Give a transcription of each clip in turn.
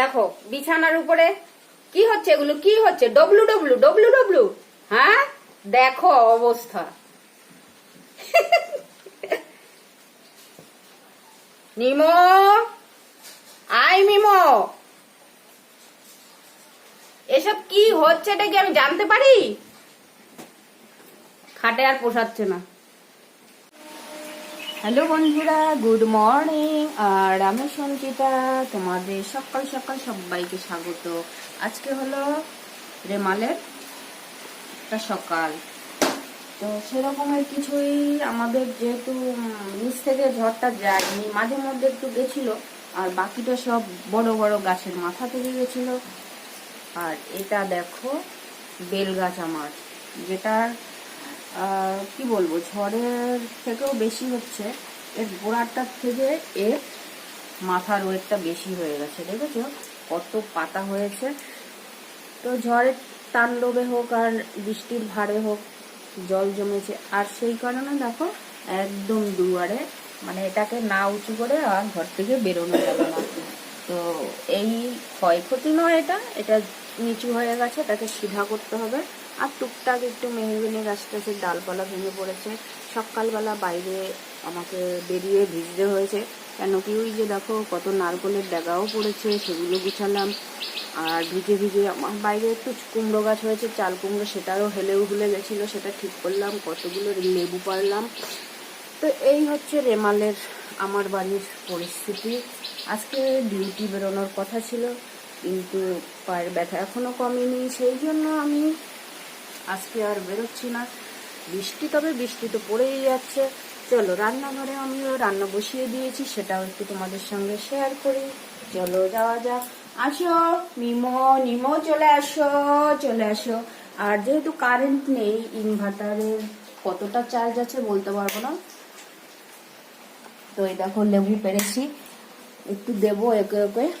দেখো, বিছানার উপরে কি হচ্ছে এগুলো? কি হচ্ছে? ডব্লু ডব্লু ডব্লু ডব্লু হ্যাঁ? দেখো অবস্থা। নিমো? আই মিমো এসব কি হচ্ছে এটা কি আমি জানতে পারি? খাটে আর পোষাচ্ছে না। হ্যালো বন্ধুরা গুড মর্নিং। আর আমি সঞ্চিতা তোমাদের সকাল সকাল সবাইকে স্বাগত। আজকে হলো রেমালের একটা সকাল। তো সেরকমের কিছুই আমাদের যেহেতু নিচ থেকে ঝড়টা যায়নি মাঝে মধ্যে একটু গেছিল আর বাকিটা সব বড় বড় গাছের মাথা থেকে গেছিল। আর এটা দেখো বেল গাছ আমার আহ, কি বলব, ঝড়ের থেকেও বেশি হচ্ছে। এর গোড়াটার থেকে এর মাথার ওয়েটটা বেশি হয়ে গেছে, দেখেছ? কত পাতা হয়েছে। তো ঝড়ের তাণ্ডবে হোক আর বৃষ্টির ভারে হোক, জল জমেছে। আর সেই কারণে দেখো, একদম দুয়ারে মানে এটাকে না উঁচু করে আর ঘর থেকে বেরোনো যাবে না। তো এই ক্ষয়ক্ষতি নয় এটা এটা নিচু হয়ে গেছে, এটাকে সিধা করতে হবে। আর টুকটাক একটু মেহগিনি গাছ টাছের ডালপালা ভেঙে পড়েছে। সকালবেলা বাইরে আমাকে বেরিয়ে ভিজতে হয়েছে। কেন কি ওই যে দেখো কত নারকলের ডেগাও পড়েছে, সেগুলো গুছালাম। আর ভিজে ভিজে আমার বাইরে একটু কুমড়ো গাছ হয়েছে, চাল কুমড়ো সেটারও হুলে গেছিল, সেটা ঠিক করলাম, কতগুলো লেবু পারলাম তো এই হচ্ছে রেমালের আমার বাড়ির পরিস্থিতি। আজকে ডিউটি বেরোনোর কথা ছিল, কিন্তু পায়ের ব্যথা এখনও কমেনি, সেই জন্য আমি আজকে আর বেরোচ্ছি না। বৃষ্টি তবে বৃষ্টি তো পড়েই যাচ্ছে। চলো, রান্নাঘরে আমিও রান্না বসিয়ে দিয়েছি, সেটাও একটু তোমাদের সঙ্গে শেয়ার করি। চলো, যাওয়া যাক। আসো, নিমো নিমো, চলে আসো চলে আসো। আর যেহেতু কারেন্ট নেই ইনভার্টারের কতটা চার্জ আছে বলতে পারব না। তো এই দেখো লেবু পেরেছি। একটু দেবো একে একে।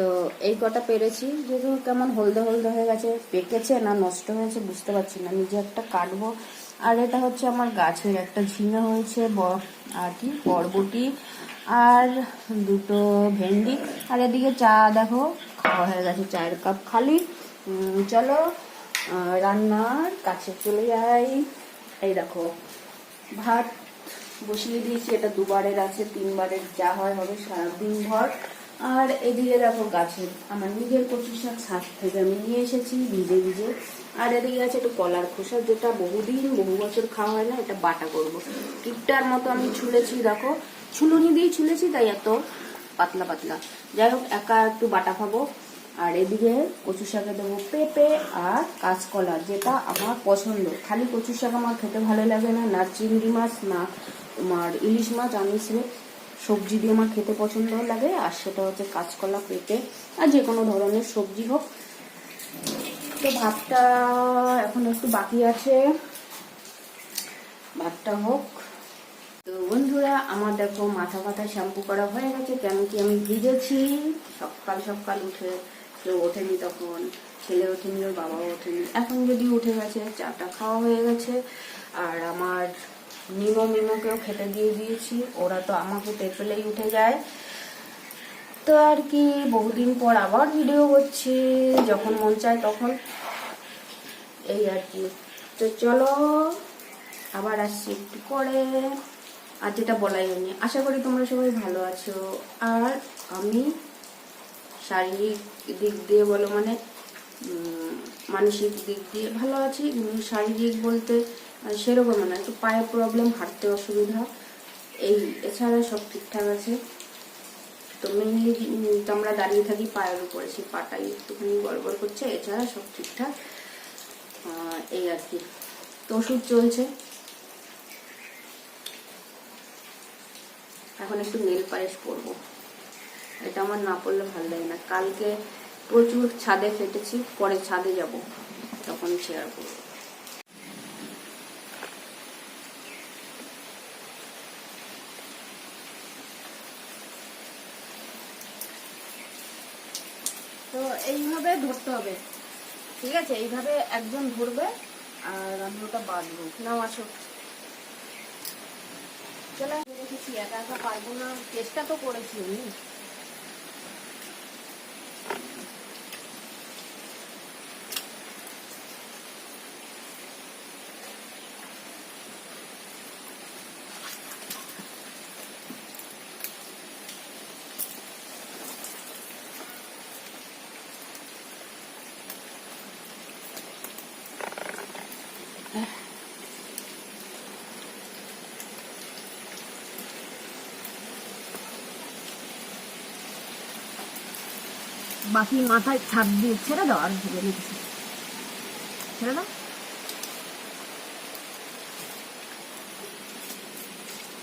তো এই কটা পেরেছি। যেহেতু কেমন হলদে হলদে হয়ে গেছে, পেকেছে না, নষ্ট হয়েছে বুঝতে পারছি না। নিজে একটা কাটবো। আর এটা হচ্ছে আমার গাছের একটা ঝিঙে হয়েছে আর কি, বরবটি আর দুটো ভেন্ডি। আর এদিকে চা, দেখো, খাওয়া হয়ে গেছে চায়ের কাপ খালি। চলো রান্নার কাছে চলে যাই। এই দেখো, ভাত বসিয়ে দিয়েছি। এটা দুবারের আছে, তিনবারের যা হয় হবে সারাদিন ভর। আর এদিকে দেখো গাছের, আমার নিজের কচু শাক ছাদ থেকে আমি নিয়ে এসেছি ভিজে ভিজে আর এদিকে আছে একটু কলার খোসা, যেটা বহুদিন, বহু বছর খাওয়া হয় না, এটা বাটা করব। টিপটার মতো আমি ছুলেছি, দেখো। ছুলুনি দিয়ে ছুলেছি, তাই এত পাতলা পাতলা। যাই হোক, একা একটু বাটা খাব। আর এদিকে কচু শাকে দেবো পেঁপে আর কাঁচকলা, যেটা আমার পছন্দ। খালি কচু শাক আমার খেতে ভালো লাগে না না চিংড়ি মাছ, না তোমার ইলিশ মাছ আমি সবজি দিয়ে আমার খেতে পছন্দ লাগে, আর সেটা হচ্ছে কাঁচকলা পেঁপে, আর যে কোনো ধরনের সবজি হোক। তো ভাতটা এখন একটু বাকি আছে। ভাতটা হোক। তো বন্ধুরা, আমার দেখো মাথা ফাথা শ্যাম্পু করা হয়ে গেছে, কেন কি আমি ভিজেছি। সকাল সকাল উঠে কেউ ওঠেনি তখন, ছেলে ওঠেনি, ওর বাবাও ওঠেনি। এখন যদি উঠে গেছে, চাটা খাওয়া হয়ে গেছে, আর আমার নিমো মিমোকেও খেতে দিয়ে দিয়েছি। ওরা তো আমাকে পেপেলেই উঠে যায়। তো আর কি, বহুদিন পর আবার ভিডিও করছি, যখন মন চায় তখন। এই আর কি। তো চলো, আবার আসছি একটু করে আর যেটা বলাই হয়নি, আশা করি তোমরা সবাই ভালো আছো। আর আমি শারীরিক দিক দিয়ে বলো মানে মানসিক দিক দিয়ে ভালো আছি। শারীরিক বলতে সেরকম না, একটু পায়ে প্রবলেম হাঁটতে অসুবিধা। এই এছাড়া সব ঠিকঠাক আছে। তো মেনলি তো আমরা দাঁড়িয়ে থাকি পায়ের উপরে, সেই পাটাই একটুখানি গড়বড় করছে, এছাড়া সব ঠিকঠাক। এই আর কি। তো ওষুধ চলছে। এখন একটু নেল পালিশ করব। এটা আমার না পড়লে ভালো লাগে না। কালকে প্রচুর ছাদে ফেটেছি, পরে ছাদে যাব। তখন শেয়ার করব। তো এইভাবে ধরতে হবে। ঠিক আছে? এইভাবে একজন ধরবে আর আমি ওটা বাঁধবো। নাও, আসো। চলে রেখেছি, একা একা পারব না। চেষ্টা তো করেছি আমি। বাকি মাথায় ছাপ দিয়ে ছেড়ে দাও আর ভেজে নিচ্ছি ছেড়ে দাও।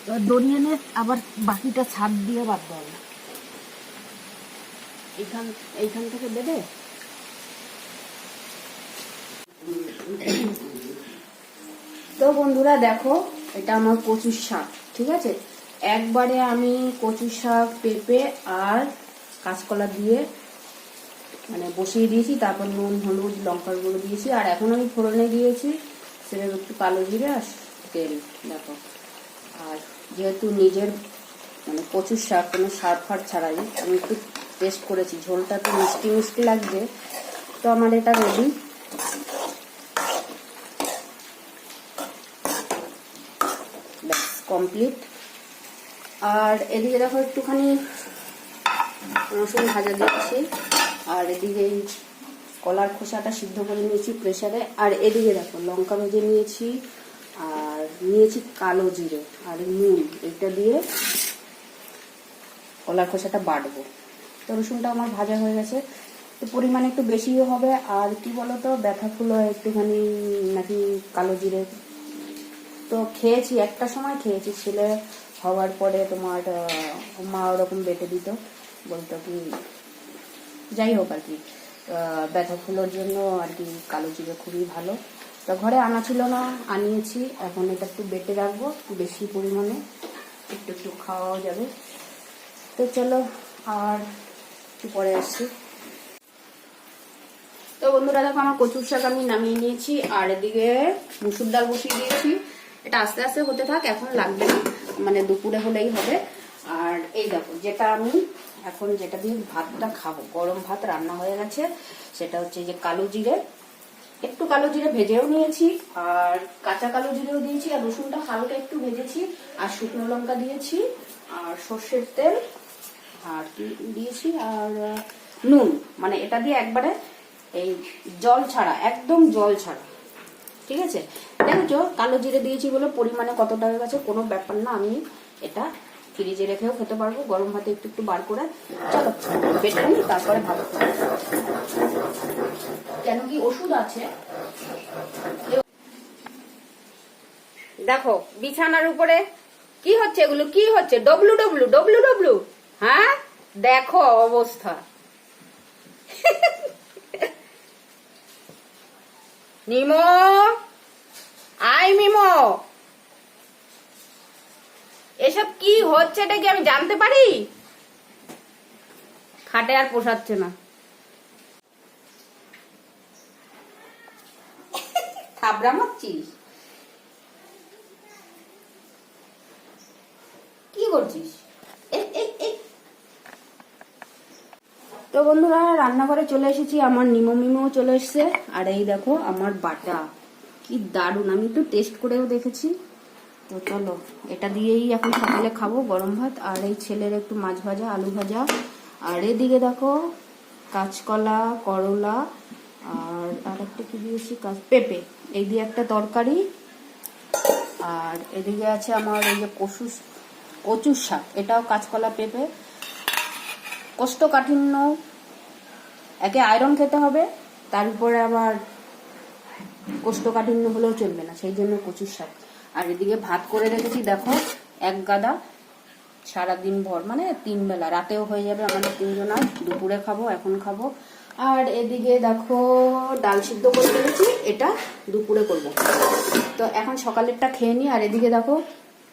এবার দড়ি আবার বাকিটা ছাপ দিয়ে বাদ দাও। এইখান এইখান থেকে বেঁধে তো বন্ধুরা দেখো, এটা আমার কচুর শাক, ঠিক আছে? একবারে আমি কচুর শাক, পেঁপে আর কাঁচকলা দিয়ে মানে বসিয়ে দিয়েছি, তারপর নুন, হলুদ, লঙ্কার গুঁড়ো দিয়েছি, আর এখন আমি ফোড়নে দিয়েছি সেটা একটু কালো জিরে আর তেল, দেখো। আর যেহেতু নিজের মানে প্রচুর শাক, কোনো সার ফার ছাড়াই, আমি একটু টেস্ট করেছি, ঝোলটা তো মিষ্টি মিষ্টি লাগবে তো আমার এটা রেডি কমপ্লিট আর এদিকে দেখো একটুখানি রসুন ভাজা দিচ্ছি আর এদিকে কলার খোসাটা সিদ্ধ করে নিয়েছি প্রেসারে। আর এদিকে দেখো, লঙ্কা ভেজে নিয়েছি, আর নিয়েছি কালো জিরে আর নুন। এটা দিয়ে কলার খোসাটা বাটবো। তো রসুনটা আমার ভাজা হয়ে গেছে। তো পরিমাণ একটু বেশিও হবে। আর কি বলতো, ব্যথা ফুলো একটুখানি, নাকি কালো জিরে। তো খেয়েছি, একটা সময় খেয়েছি। ছেলে হওয়ার পরে তোমার মা ওরকম বেটে দিত। বলতো কি যাই হোক আর কি আহ, ব্যথা ফুলোর জন্য আর কি কালো জিরে খুবই ভালো। তো ঘরে আনা ছিল না আনিয়েছি এখন এটা একটু বেটে রাখব একটু বেশি পরিমাণে একটু একটু খাওয়াও যাবে। তো চলো আর একটু পরে আসছি। তো বন্ধুরা দেখো আমার কচুর শাক আমি নামিয়ে নিয়েছি আর এদিকে মুসুর ডাল বসিয়ে দিয়েছি। এটা আস্তে আস্তে হতে থাক এখন লাগবে না মানে দুপুরে হলেই হবে। আর এই দেখো যেটা আমি এখন যেটা দিয়ে ভাতটা খাব, গরম ভাত রান্না হয়ে গেছে, সেটা হচ্ছে যে কালো জিরে। একটু কালো জিরে ভেজেও নিয়েছি, আর কাঁচা কালো জিরেও দিয়েছি, আর রসুনটা হালকা একটু ভেজেছি, আর শুকনো লঙ্কা দিয়েছি, আর সর্ষের তেল, আর দিয়েছি, আর নুন। মানে এটা দিয়ে একবারে এই জল ছাড়া, একদম জল ছাড়া। ঠিক আছে? দেখেছ? কালো জিরে দিয়েছি বলে পরিমাণে কতটা হয়ে গেছে? কোনো ব্যাপার না, আমি এটা ফ্রিজে রেখেও খেতে পারব। গরম ভাতে একটু একটু বার করে চলো বেটে নিই তারপরে ভালো কেন কি ওষুধ আছে? দেখো, বিছানার উপরে কি হচ্ছে এগুলো? কি হচ্ছে? ডব্লু ডব্লু ডব্লু ডব্লু হ্যাঁ? দেখো অবস্থা। নিমো! আই মিমো এসব কি হচ্ছে এটা কি আমি জানতে পারি? খাটে আর পোষাচ্ছে না। থাবড়া মারছিস কি করছিস। তো বন্ধুরা রান্নাঘরে চলে এসেছি আমার নিমো মিমো চলে এসেছে আর এই দেখো আমার বাটা। কি দারুণ আমি একটু টেস্ট করেও দেখেছি। তো চলো, এটা দিয়েই এখন সকালে খাব গরম ভাত, আর এই ছেলের একটু মাছ ভাজা, আলু ভাজা। আর এদিকে দেখো, কাঁচকলা, করলা, আর আর একটা কি দিয়েছি? কাঁচ পেঁপে, এই দিয়ে একটা তরকারি। আর এদিকে আছে আমার এই যে কচু কচুর শাক, এটাও কাঁচকলা, পেঁপে। কোষ্ঠকাঠিন্য, একে আয়রন খেতে হবে, তার উপরে আবার কোষ্ঠকাঠিন্য হলেও চলবে না, সেই জন্য কচুর শাক। আর এদিকে ভাত করে রেখেছি দেখো এক গাদা সারাদিন ভর মানে তিন বেলা। রাতেও হয়ে যাবে আমাদের তিনজনার দুপুরে খাব এখন খাব। আর এদিকে দেখো ডাল সিদ্ধ করে ফেলেছি এটা দুপুরে করব। তো এখন সকালেরটা খেয়ে নিই আর এদিকে দেখো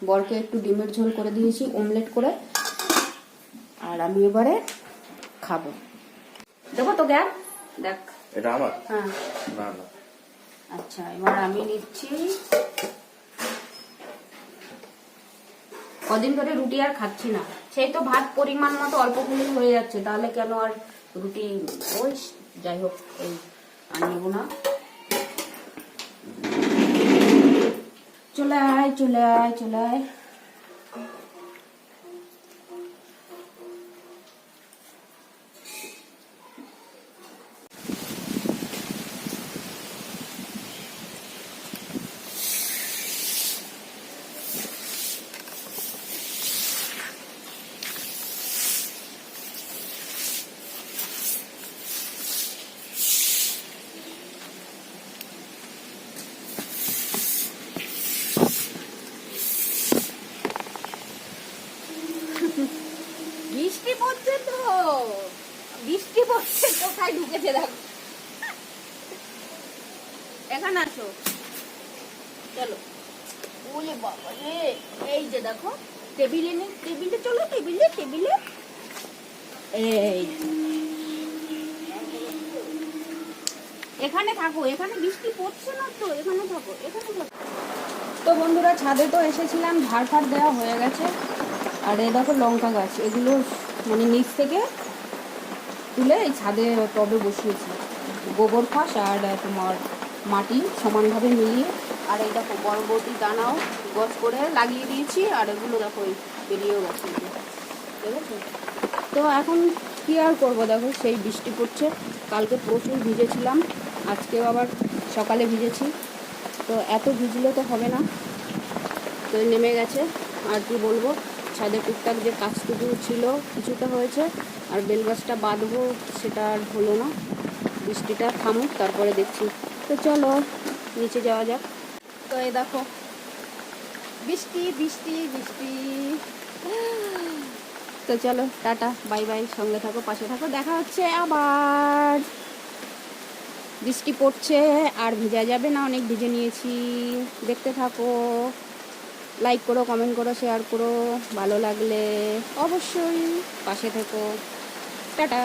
বরকে একটু ডিমের ঝোল করে দিয়েছি অমলেট করে। আর আমি এবারে খাব। দেখো তো দেখ দেখ। এটা আমার? হ্যাঁ। আচ্ছা এবার আমি নিচ্ছি কদিন ধরে রুটি আর খাচ্ছি না। সেই তো ভাত পরিমাণ মতো অল্প করে হয়ে যাচ্ছে, তাহলে কেন আর রুটি ওই যাই হোক, এই আনব নেব না। চলে আয় চলে আয় চলে আয়। কোথায় ঢুকেছে দেখো। এখানে আসো। চলো। ওলে বাবা এই যে দেখো, টেবিলে টেবিলে চলো, টেবিলে টেবিলে। এই। এখানে থাকো, এখানে বৃষ্টি পড়ছে না তো, এখানে থাকো এখানে থাকো। তো বন্ধুরা, ছাদে তো এসেছিলাম ঝাড় ফাড় দেওয়া হয়ে গেছে। আর এ দেখো লঙ্কা গাছ, এগুলো মানে নিচ থেকে তুলে এই ছাদে টবে বসিয়েছি। গোবর ফাঁস আর তোমার মাটি সমানভাবে মিলিয়ে। আর এই দেখো বরবটি দানাও গছ করে লাগিয়ে দিয়েছি, আর এগুলো দেখো বেরিয়েও গেছে। ঠিক আছে তো এখন কি আর করব দেখো, সেই বৃষ্টি পড়ছে। কালকে প্রচুর ভিজেছিলাম, আজকেও আবার সকালে ভিজেছি। তো এত ভিজলে তো হবে না। তো নেমে গেছে, আর কি বলব? ছাদে টুকটাক যে কাজটুকু ছিল, কিছুটা হয়েছে, আর বেলগাছটা বাঁধবো সেটা আর হলো না। বৃষ্টিটা থামুক, তারপরে দেখছি। তো চলো, নিচে যাওয়া যাক। তো এই দেখো, বৃষ্টি বৃষ্টি বৃষ্টি। তো চলো, টাটা, বাই বাই, সঙ্গে থাকো, পাশে থাকো, দেখা হচ্ছে আবার। বৃষ্টি পড়ছে, আর ভিজা যাবে না, অনেক ভিজে নিয়েছি। দেখতে থাকো। লাইক করো কমেন্ট করো শেয়ার করো ভালো লাগলে অবশ্যই পাশে থেকো। টাটা।